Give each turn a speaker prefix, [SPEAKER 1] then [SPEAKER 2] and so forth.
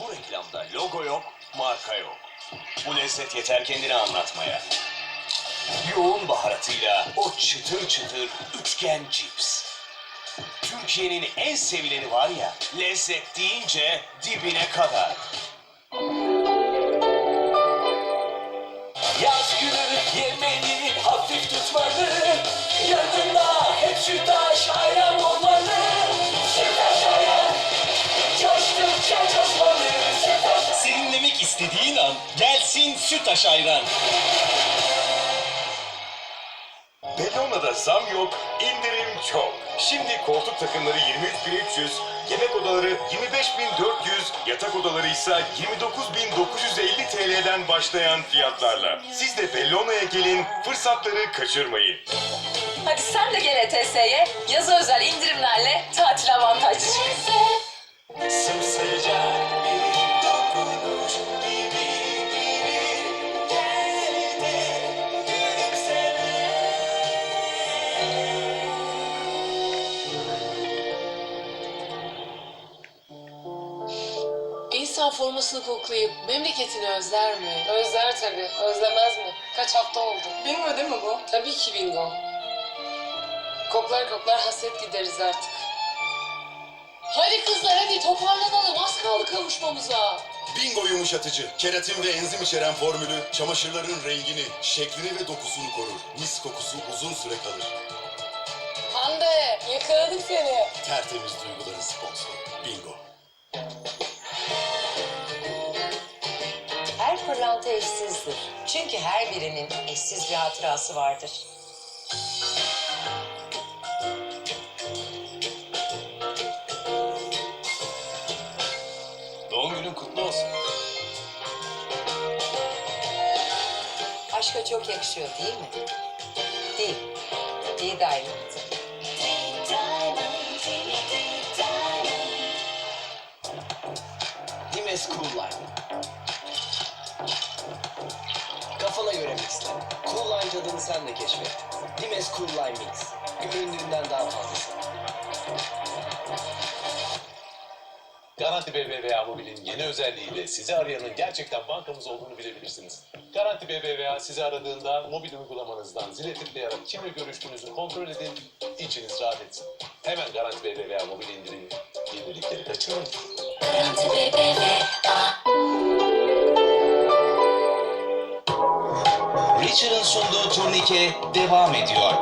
[SPEAKER 1] Bu reklamda logo yok, marka yok. Bu lezzet yeter kendini anlatmaya. Yoğun baharatıyla o çıtır çıtır üçgen cips. Türkiye'nin en sevileni var ya, lezzet deyince dibine kadar.
[SPEAKER 2] İstediğin an gelsin Sütaş Ayran.
[SPEAKER 3] Bellona'da zam yok, indirim çok. Şimdi koltuk takımları 23.300, yemek odaları 25.400, yatak odaları ise 29.950 TL'den başlayan fiyatlarla. Siz de Bellona'ya gelin, fırsatları kaçırmayın.
[SPEAKER 4] Hadi sen de gel ETS'ye. Yazı özel indirimlerle tatil avantajlı
[SPEAKER 5] İnsan formasını koklayıp memleketini özler mi? Özler tabii. Özlemez mi? Kaç hafta oldu? Bingo değil mi bu? Tabii ki bingo. Koklar koklar hasret gideriz artık. Hadi kızlar hadi toparlanalım. Az kaldı kavuşmamıza.
[SPEAKER 6] Bingo yumuşatıcı, keratin ve enzim içeren formülü çamaşırların rengini, şeklini ve dokusunu korur. Mis kokusu uzun süre kalır.
[SPEAKER 5] Hande yakaladık seni.
[SPEAKER 6] Tertemiz duyguların sponsoru.
[SPEAKER 7] Eşsizdir. Çünkü her birinin eşsiz bir hatırası vardır.
[SPEAKER 2] Doğum günün kutlu olsun.
[SPEAKER 7] Aşka çok yakışıyor değil mi? Değil. Değil Diamond.
[SPEAKER 2] Dimes Cool Lime. Kafana göre mixle. Cool Lime tadını sen de keşfet. Dimes Cool Lime Mix. Göründüğünden daha fazlası.
[SPEAKER 8] Garanti BBVA Mobil'in yeni özelliğiyle sizi arayanın gerçekten bankamız olduğunu bilebilirsiniz. Garanti BBVA sizi aradığında mobil uygulamanızdan zile tıklayarak kimle görüştüğünüzü kontrol edin, içiniz rahat etsin. Hemen Garanti BBVA Mobil indirin, yenilikleri kaçırmayın.
[SPEAKER 2] Richard'ın sunduğu turnike devam ediyor.